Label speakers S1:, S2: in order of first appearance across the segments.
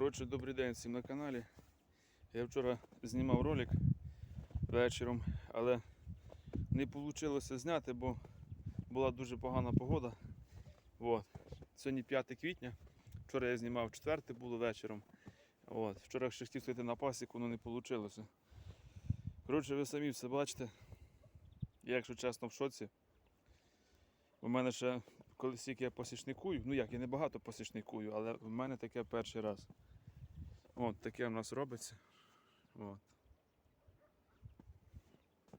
S1: Коротше, добрий день всім на каналі. Я вчора знімав ролик вечором, але не вийшло зняти, бо була дуже погана погода. От. Сьогодні 5 квітня. Вчора я знімав 4 було вечором. От. Вчора ще хотів сходити на пасіку, але не вийшло. Коротше, ви самі все бачите. Я, якщо чесно, в шоці. У мене ще коли стільки я посічникую, ну як, я не багато посічникую, але в мене таке перший раз. От таке в нас робиться. От.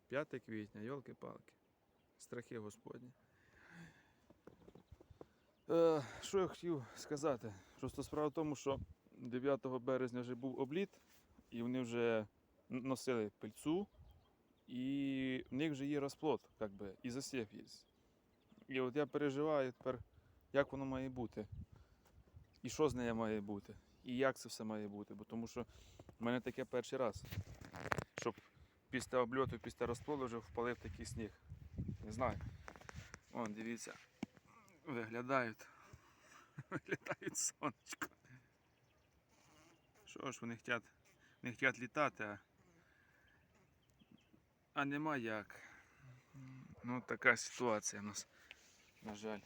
S1: 5 квітня, йолки-палки. Страхи Господні. Е, що я хотів сказати? Просто справа в тому, що 9 березня вже був обліт, і вони вже носили пильцу, і в них вже є розплод, як би, і засів є. І от я переживаю тепер, як воно має бути. І що з нею має бути. І як це все має бути. Бо тому що в мене таке перший раз. Щоб після обльоту, після розплоду вже впалив такий сніг. Не знаю. Вон, дивіться. Виглядають. Виглядають сонечко. Що ж вони хочуть, не хочуть літати, а, а нема як. Ну, така ситуація у нас. На жаль.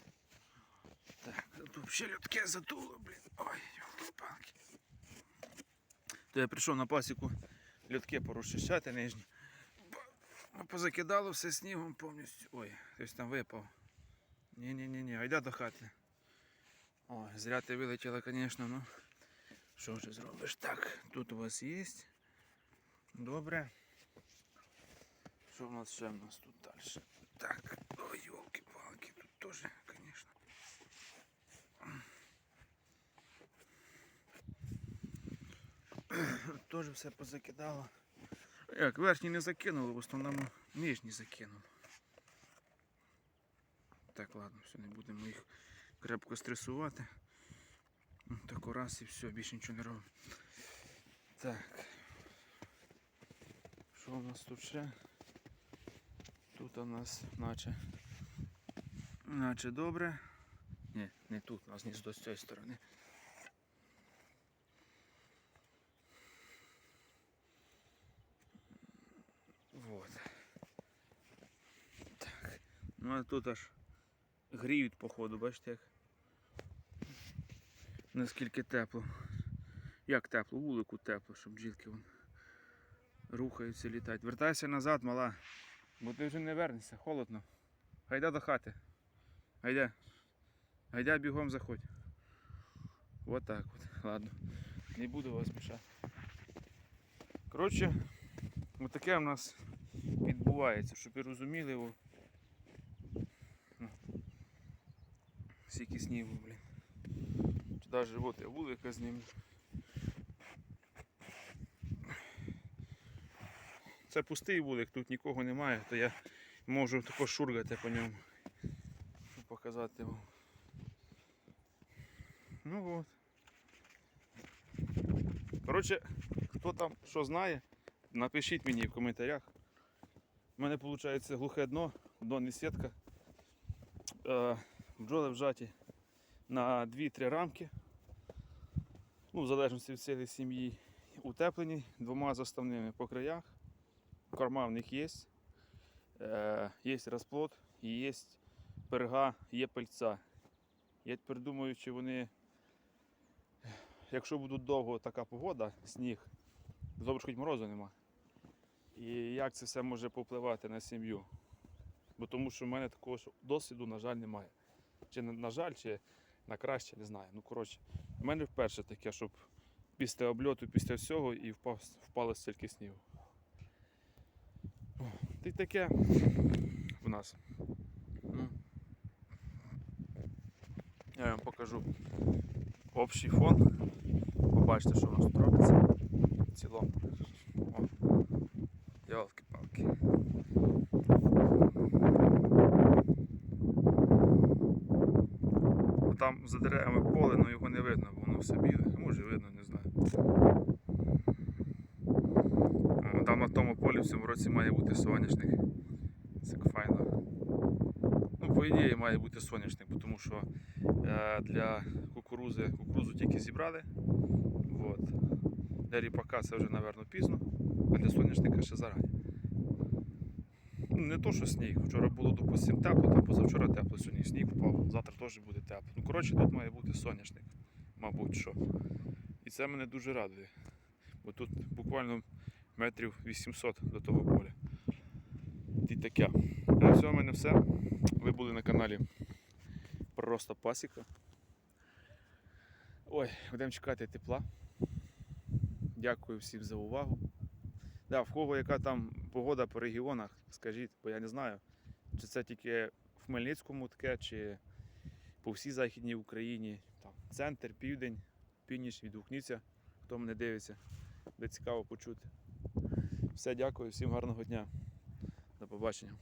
S1: Так, тут взагалі людке задуло, блін. Ой, палки. То я прийшов на пасіку льотки порозчищати нижні. Бо Позакидало все снігом повністю. Ой, хтось там випав. Ні-ні-ні, айда до хати. Ой, зря ти вилетіла, звісно, ну. Що вже зробиш? Так, тут у вас є. Добре. Що в нас ще в нас тут далі? Так, ой, елки-палки, тут тоже, конечно. Тоже все позакидало. Як, верхні не закинули, в основному нижні закинули. Так, ладно, все, не будемо їх крепко стресувати. Ну, Так раз і все, більше нічого не робимо. Так. Що у нас тут ще? Тут у нас наче, наче добре. Ні, не тут, у нас гніздо з цієї сторони. Вот. Так. Ну а тут аж гріють походу, бачите як. Наскільки тепло. Як тепло? Вулику тепло, щоб бджілки вон рухаються, літають. Вертайся назад, мала. Бо ти вже не вернешся, холодно. Гайда до хати. Гайда. Гайда бігом заходь. Вот так от. Ладно. Не буду вас мішати. Коротше, от таке у нас відбувається, щоб ви розуміли. О. Ну. Скільки снігу, блін. Чи навіть от я вулика зніму. Це пустий вулик, тут нікого немає, то я можу також шургати по ньому. Показати вам. Ну от. Коротше, хто там що знає, напишіть мені в коментарях. У мене виходить глухе дно, дно не сітка. Бджоли вжаті на 2-3 рамки. Ну, в залежності від сили сім'ї. Утеплені двома заставними по краях корма в них є, е, є розплод є перга, є пальця. Я тепер думаю, чи вони, якщо буде довго така погода, сніг, добре, хоч морозу нема. І як це все може попливати на сім'ю? Бо тому що в мене такого досвіду, на жаль, немає. Чи на, жаль, чи на краще, не знаю. Ну, коротше, в мене вперше таке, щоб після обльоту, після всього і впав, впало стільки снігу. Й таке в нас. Я вам покажу общий фон. Побачите, що у нас робиться в цілому. О, ялки-палки. Там за деревами поле, але його не видно, бо воно все біле. Може видно, не знаю. Там на тому полі в цьому році має бути соняшник. Це файно. Ну, по ідеї має бути соняшник, тому що е, для кукурузи кукурузу тільки зібрали. От. Для ріпака це вже, напевно, пізно, а для соняшника ще зарані. Не то, що сніг. Вчора було, допустимо, тепло, там позавчора тепло, сьогодні сніг впав, завтра теж буде тепло. Ну, коротше, тут має бути соняшник, мабуть, що. І це мене дуже радує. Бо тут буквально метрів 800 до того поля. І таке. На цьому в мене все. Ви були на каналі Просто Пасіка. Ой, будемо чекати тепла. Дякую всім за увагу. Да, в кого яка там погода по регіонах, скажіть, бо я не знаю, чи це тільки в Хмельницькому таке, чи по всій Західній Україні. Там, центр, південь, північ, відгукніться, хто мене дивиться. Буде цікаво почути. Все, дякую, всім гарного дня. До побачення.